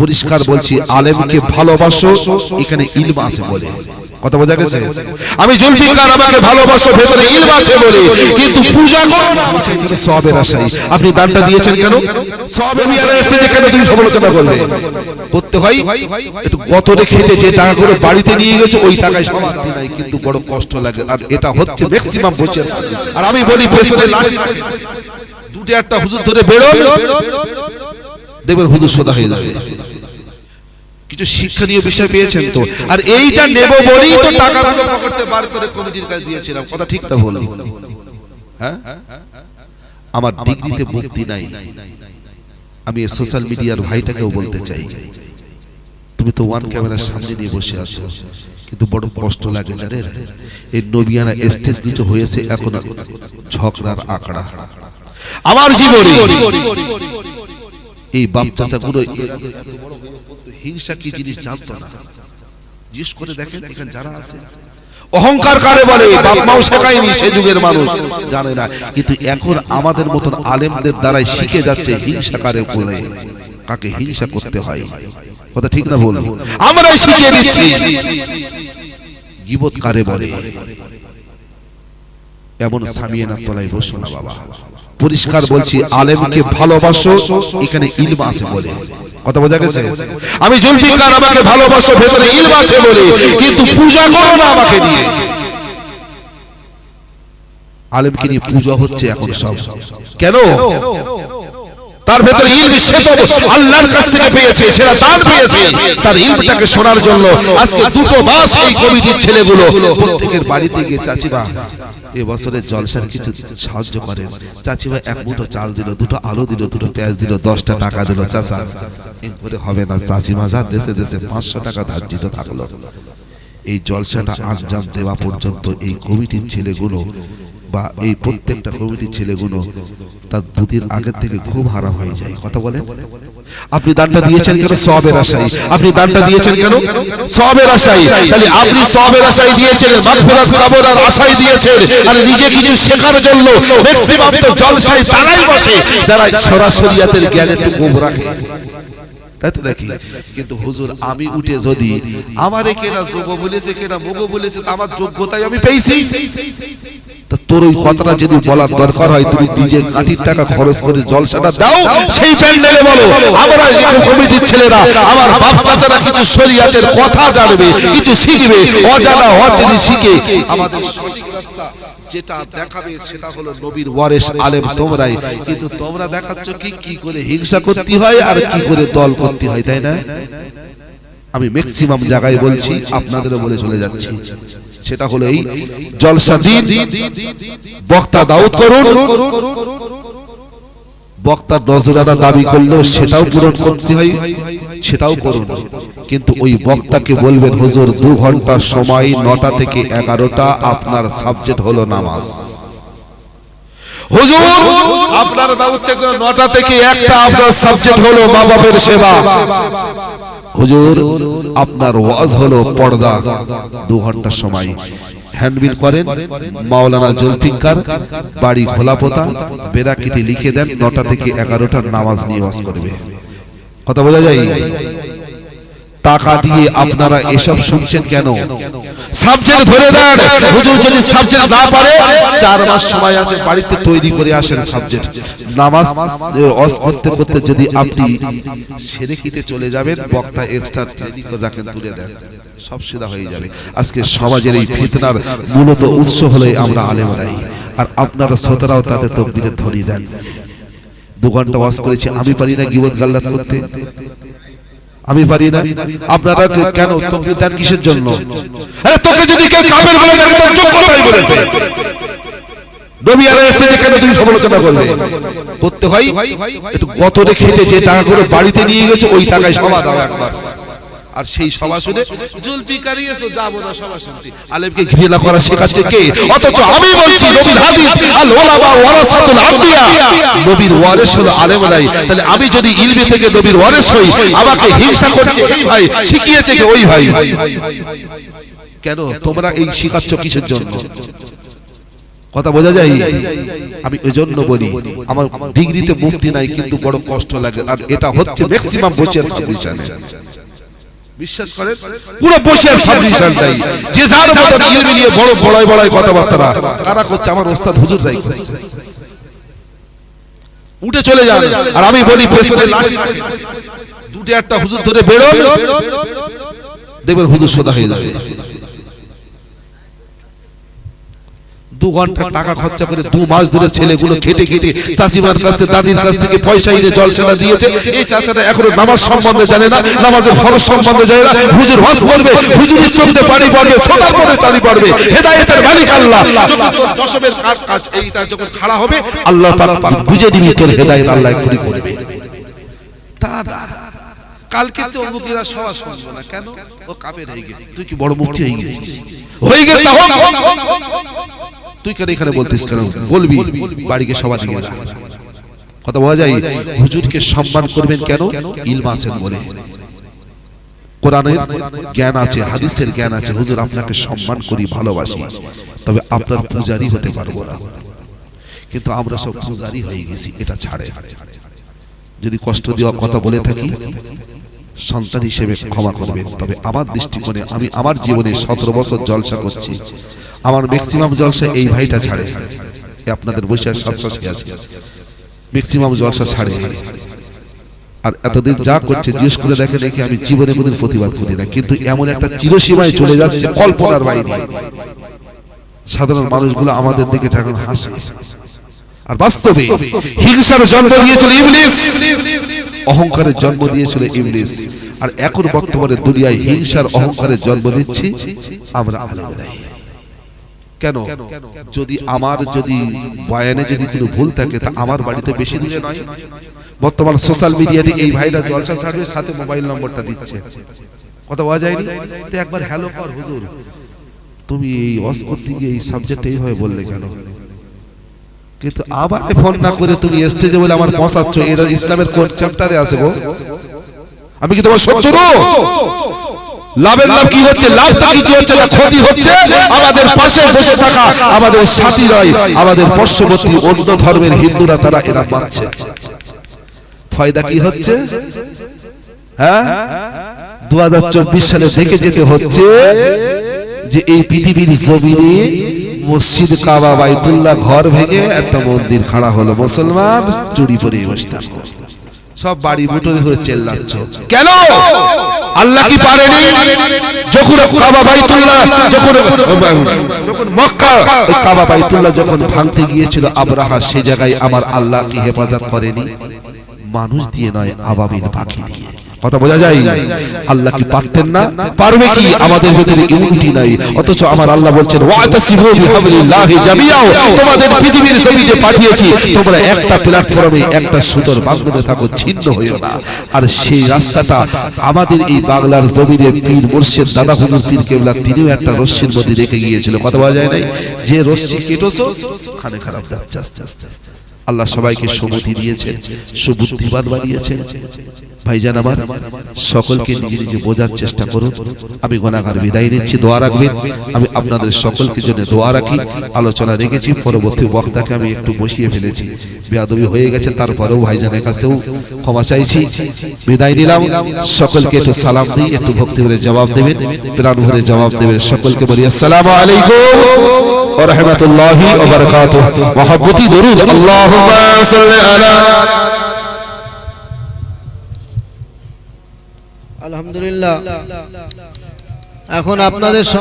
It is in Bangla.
পরিষ্কার বলছি আলেমকে ভালোবাসো এখানে ইলম আছে বলে। কথা বোঝা গেছে? আমি জুলফিকার আমাকে ভালোবাসো ভেতরে ইলম আছে বলে। কিন্তু পূজা করো না। এখানে আশাই আপনি দানটা দিয়েছেন কেন? সব আমি আর এসেছে যেখানে তুমি সমালোচনা করবে করতে হয়? একটু গতরে খেটে যে টাকা টাকাগুলো বাড়িতে নিয়ে গেছে ওই টাকায় সমাধি নাই কিন্তু বড় কষ্ট লাগে। আর এটা হচ্ছে ম্যাক্সিমাম বসে। আর আমি বলি পেছনে লাঠি দুটো একটা হুজুর ধরে বেরো দেখবেন হুজুর সোদা হয়ে যাবে। কিছু শিক্ষণীয় বিষয় পেয়েছেন তো। আর এইটা নেব বলেই তো টাকা পকেটে বার করে কমিটির কাছে দিয়েছিলাম। কথা ঠিক না বলি হ্যাঁ? আমার ডিগ্রিতে মুক্তি নাই। আমি সোশ্যাল মিডিয়ার ভাইটাকেও বলতে চাই। তুমি তো ওয়ান ক্যামেরার সামনে নিয়ে বসে আছো। কিন্তু বড় কষ্ট লাগে জানে এই নবিয়ানা স্টেজ কিছু হয়েছে এখন। ঝগড়ার আঁকড়া। আমার জীবনে। এই বাপ চাচা গুলো হিংসা কি জিনিস জানতো না। জিজ্ঞেস করে দেখেন এখানে যারা আছে। অহংকার কারে বলে? বাপ মাও শেখায়নি সে যুগের মানুষ। জানে না। কিন্তু এখন আমাদের মতন আলেমদের দ্বারাই শিখে যাচ্ছে হিংসা কারে বলে। কাকে হিংসা করতে হয়। কথা ঠিক না বল আমরাই শিখিয়ে দিচ্ছি। গিবত কারে বলে? এমন সামিয়ানার তলায় বসো না বাবা। পরিষ্কার বলছি আলেমকে ভালোবাসো এখানে ইলম আছে বলে। কথা বোঝা গেছে? আমি জুলফিকার আমাকে ভালোবাসো ভেতরে ইলম আছে বলে কিন্তু পূজা করো না আমাকে নিয়ে। আলেমকে নিয়ে পূজা হচ্ছে এখন সব। কেন? তার ভেতরে ইলম সে তো আল্লাহর কাছ থেকে পেয়েছে সেটা দান পেয়েছে। তার ইলমটাকে শোনার জন্য আজকে দুটো মাস এই কমিটির ছেলেগুলো প্রত্যেকের বাড়িতে গিয়ে চাচিবা এ বছরের জলসার কিছু সাহায্য করেন। চাচিবা এক মুঠো চাল দিল, দুটো আলু দিল, দুটো পেঁয়াজ দিল, দশটা টাকা দিল, চাচা। এম করে হবে না চাচিমা যা দেশে দেশে পাঁচশো টাকা ধার্যিত থাকল। এই জলসাটা আঞ্জাম দেওয়া পর্যন্ত এই কমিটির ছেলেগুলো বা এই প্রত্যেকটা কমিটির ছেলেগুলো তার দুদিন আগের থেকে খুব হারাম হয়ে যায়। কথা বলেন? আপনি দানটা দিয়েছেন কেন? সবের আশাই আপনি দানটা দিয়েছেন কেন? সবের আশাই তাহলে আপনি সবের আশাই দিয়েছেন, মাগফিরাত কামনার আশাই দিয়েছেন। আর নিজে কিছু শেখার জন্য ম্যাক্সিমাম তো জলসাই তারাই বসে, যারা সরাসরিয়াতের জ্ঞান একটু কম রাখে। তাই তো নাকি? কিন্তু হুজুর, আমি উঠে যদি আমারে কেনা যোগ বলেছে কেনা, মুগ বলেছে আমার যোগ্যতাই আমি পেয়েছি। তোর ওই কথাটা যদি বলার দরকার হয়, তুমি নিজের কাঠির টাকা খরচ করে জলসাটা দাও, সেই প্যান্ডেলে বলো, আমরা কমিটির ছেলেরা, আমার বাপ চাচারা কিছু শরিয়াতের কথা জানবে, কিছু শিখবে, অজানা অচেনি শিখে। আমাদের সঠিক রাস্তা যেটা দেখাবে সেটা হলো নবীর ওয়ারেস আলেম তোমরাই। কিন্তু তোমরা দেখাচ্ছ কি কি করে হিংসা করতে হয় আর কি করে দল করতে হয়, তাই না? আমি ম্যাক্সিমাম জায়গায় বলছি, আপনাদেরও বলে চলে যাচ্ছি। সেটা হলো এই জলসা দিন। বক্তা দাউদ করুন। বক্তার নজরানা দাবি করলেও সেটাও পূরণ করতে হয় সেটাও করুন। কিন্তু ওই বক্তাকে বলবেন হুজুর দু ঘণ্টা সময় নটা থেকে এগারোটা আপনার সাবজেক্ট হলো নামাজ। হুজুর আপনার দাউদ থেকে নটা থেকে একটা আপনার সাবজেক্ট হলো মা বাপের সেবা। হুজুর, আপনার ওয়াজ হলো পর্দা। দু ঘণ্টা সময়। হ্যান্ডবিল করেন মাওলানা জুলফিকার, বাড়ি খোলাপোতা বেরাকিটি লিখে দেন, নটা থেকে এগারোটার নামাজ নিয়ে ওয়াজ করবে। কথা বোঝা যায়? টাকা দিয়ে আপনারা এসব শুনছেন কেন? সাবজেক্ট ধরে দেন। হুজুর যদি সাবজেক্ট না পারে চার মাস সময় আছে বাড়িতে তৈরি করে আসেন সাবজেক্ট নামাজ অস করতে করতে যদি আপনি সেরেকিতে চলে যাবেন বক্তা এক্সট্রা ট্রেনিং করে রাখেন তুলে দেন। সব সিধা হয়ে যাবে। আজকে সমাজের এই ফিতনার মূলত উৎস হলে আমরা আলেমরাই। আর আপনারা শ্রোতারাও তাদের তকবিরে ধ্বনি দেন। দু ঘণ্টা ওয়াজ করেছি আমি পারি না গিবত গাল্লাত করতে। আমি পারি না। আপনারা কেন তোকে দেন কিসের জন্য? আরে তোকে যদি কেউ কাফের বলে থাকে, তোর যোগ্যতাই বলেছে। নবী এসে যে কেন তুমি সমালোচনা করবে করতে হয়, একটু গতরে খেটে যে টাকাগুলো বাড়িতে নিয়ে গেছে, ওই টাকায় সমাধান একবার। আর সেই সভা শুনে জুলফিকারি এসো যাব না সভা শুনতে আলেমকে ঘৃণা করা শেখাচ্ছে কে? অথচ আমি বলছি নবীর হাদিস আল ওলামা ওয়ারাসাতুল আম্বিয়া। নবীর ওয়ারিস হলো আলেমরাই তাহলে আমি যদি ইলমে থেকে নবীর ওয়ারিস হই আমাকে হিংসা করছে এই ভাই শিখিয়েছে কে ওই ভাই? কেন? তোমরা এই শিখাচ্ছ কিসের জন্য? কথা বোঝা যায়? আমি ওই জন্য বলি আমার ডিগ্রিতে মুক্তি নাই কিন্তু বড় কষ্ট লাগে। আর এটা হচ্ছে ম্যাক্সিমাম বসিয়ার সাবমিশনে বিশ্বাস করেন? পুরো বসিয়ার সাবমিশনটাই যে যার মতন ইলমি নিয়ে বড় বড়াই বড়াই কথাবার্তা কারা করছে আমার ওস্তাদ হুজুর করছে। উঠে চলে যান। আর আমি বলি পেছনে লাঠি দুটো একটা হুজুর ধরে বেরো দেখবেন হুজুর সোদা হয়ে যাবে। দু ঘণ্টা টাকা খরচা করে দু মাস ধরে ছেলেগুলো খেটে খেটে চাষিমার কাছ থেকে দাদির কাছ থেকে পয়সা এনে জলসাটা দিয়েছে। এই চাচাটা এখনও নামাজ সম্বন্ধে জানে না নামাজের ফরজ সম্বন্ধে জানে না। হুজুর হজ করবে হুজুরের চোখে পানি পড়বে সদার মধ্যে পানি পড়বে। হেদায়েতের মালিক আল্লাহ। যখন তোর পশমের কাজ কাজ এইটা যখন খাড়া হবে আল্লাহ পাক বুঝে দিবি তোর হেদায়েত আল্লাহ এক্ষুনি করবে। তা না। কালকে তো অমুকেরা সভা শুনব না। কেন? ও কাপের হয়ে গেছে। তুই কি বড় মুক্তি হয়ে গেছিস? হয়ে গেছে। তুই কেন এখানে বলতিস কেন? বলবি বাড়িকে সভা দিয়ে যা কথা বলা যায় হুজুরকে সম্মান করবেন কেন? ইলম আছেন বলে কোরআনের জ্ঞান আছে হাদিসের জ্ঞান আছে। হুজুর আপনাকে সম্মান করি ভালোবাসি। তবে আপনার পূজারি হতে পারব না। কিন্তু আমরা সব পূজারি হয়ে গেছি এটা ছাড়ে। যদি কষ্ট দেওয়া কথা বলে থাকি সন্তান হিসেবে ক্ষমা করবেন। তবে আমার দৃষ্টিকোণে আমি আমার জীবনে সতেরো বছর জলসা করছি। আমার ম্যাক্সিমাম জলসা এই ভাইটা ছাড়ে। এ আপনাদের বসে আর আছে ম্যাক্সিমাম জলসা ছাড়ে। আর এতদিন যা করছে জিজ্ঞেস করে দেখে দেখে আমি জীবনে কোনদিন প্রতিবাদ করি না। কিন্তু এমন একটা চিরসীমায় চলে যাচ্ছে কল্পনার বাইরে। সাধারণ মানুষগুলো আমাদের দিকে এখন হাসে। আর বাস্তবে হিংসার জন্ম দিয়েছিল ইবলিস। অহংকারের জন্ম দিয়েছিল ইংলিশ আর এখন বর্তমানে দুনিয়ায় হিংসার অহংকারের জন্ম দিচ্ছি আমরা আলেম নাই কেন? যদি আমার যদি বয়ানে যদি কোনো ভুল থাকে, তা আমার বাড়িতে বেশি দূরে নয়। বর্তমান সোশ্যাল মিডিয়াতে এই ভাইরা জলসা ছাড়বে সাথে মোবাইল নম্বরটা দিচ্ছে। কথা বলা যায়নি? তো একবার হ্যালো কর হুজুর। তুমি এই অস করতে গিয়ে এই সাবজেক্ট এইভাবে বললে কেন? কিন্তু আবার ফোন না করে তুমি স্টেজে বলে আমার পৌঁছাচ্ছ এটা ইসলামের কোন চ্যাপ্টারে আছে গো? আমি কি তোমার শত্রু লাভের লাভ কি হচ্ছে? লাভ তো কিছু হচ্ছে না, ক্ষতি হচ্ছে। আমাদের পাশে বসে থাকা আমাদের সাথী নয় আমাদের পার্শ্ববর্তী অন্য ধর্মের হিন্দুরা, তারা এরা মানছে। ফায়দা কি হচ্ছে? হ্যাঁ? দু হাজার চব্বিশ সালে দেখে যেতে হচ্ছে যে এই পৃথিবীর জমিনে মসজিদ কাবা বাইতুল্লাহ ঘর ভেঙে একটা মন্দির খাড়া হলো। মুসলমান চুরি পরে বসে থাকো। সব বাড়ি মুটরে হয়ে চেল্লাচ্ছ। কেন? আল্লাহ কি পারেনি? যখন কাবা বাইতুল্লাহ, যখন যখন মক্কা কাবা বাইতুল্লাহ যখন ভাঙতে গিয়েছিল আবরাহা, সে জায়গায় আমার আল্লাহ কি হেফাজত করেনি? মানুষ দিয়ে নয় আবাবিল পাখি দিয়ে। কথা বোঝা যায়? আল্লাহ কি পারতেন না? পারবে কি? আমাদের ভিতরে ইউনিটি নাই। অথচ আমার আল্লাহ বলছেন, ওয়াতাসিবু বিহাবলিল্লাহি জামিআও। তোমাদের পৃথিবীর জমিনে পাঠিয়েছি। তোমরা একটা প্ল্যাটফর্মে একটা সুতোর বাঁধনে থাকো, ছিন্ন হইও না। আর সেই রাস্তাটা আমাদের এই বাংলার জমিনে পীর মুর্শিদ দাদা হুজুর পীর কেবলা, তিনিও একটা রশ্মির মধ্যে রেখে গিয়েছিল। কথা বোঝা যায় নাই? যে রশ্মি কেটোছো খানে খারাপ যাচ্ছে আস্তে আস্তে আল্লাহ সবাইকে সুমতি দিয়েছেন, সুবুদ্ধিমান বানিয়েছেন। ভাইজান আমার, সকলকে নিজে নিজে বোঝার চেষ্টা করুন। আমি গণাগার বিদায় নিচ্ছি, দোয়া রাখবেন। আমি আপনাদের সকলকে জন্য দোয়া রাখি। আলোচনা রেখেছি, পরবর্তী বক্তাকে আমি একটু বসিয়ে ফেলেছি। বেয়াদবি হয়ে গেছে, তারপরেও ভাইজানের কাছেও ক্ষমা চাইছি। বিদায় নিলাম। সকলকে একটু সালাম দিই, একটু ভক্তি ভরে জবাব দেবেন, প্রাণ ভরে জবাব দেবেন সকলকে বলি, আসসালামু আলাইকুম ওয়া আল্লাহুম্মা সাল্লি আলা আলহামদুলিল্লাহ। এখন আপনাদের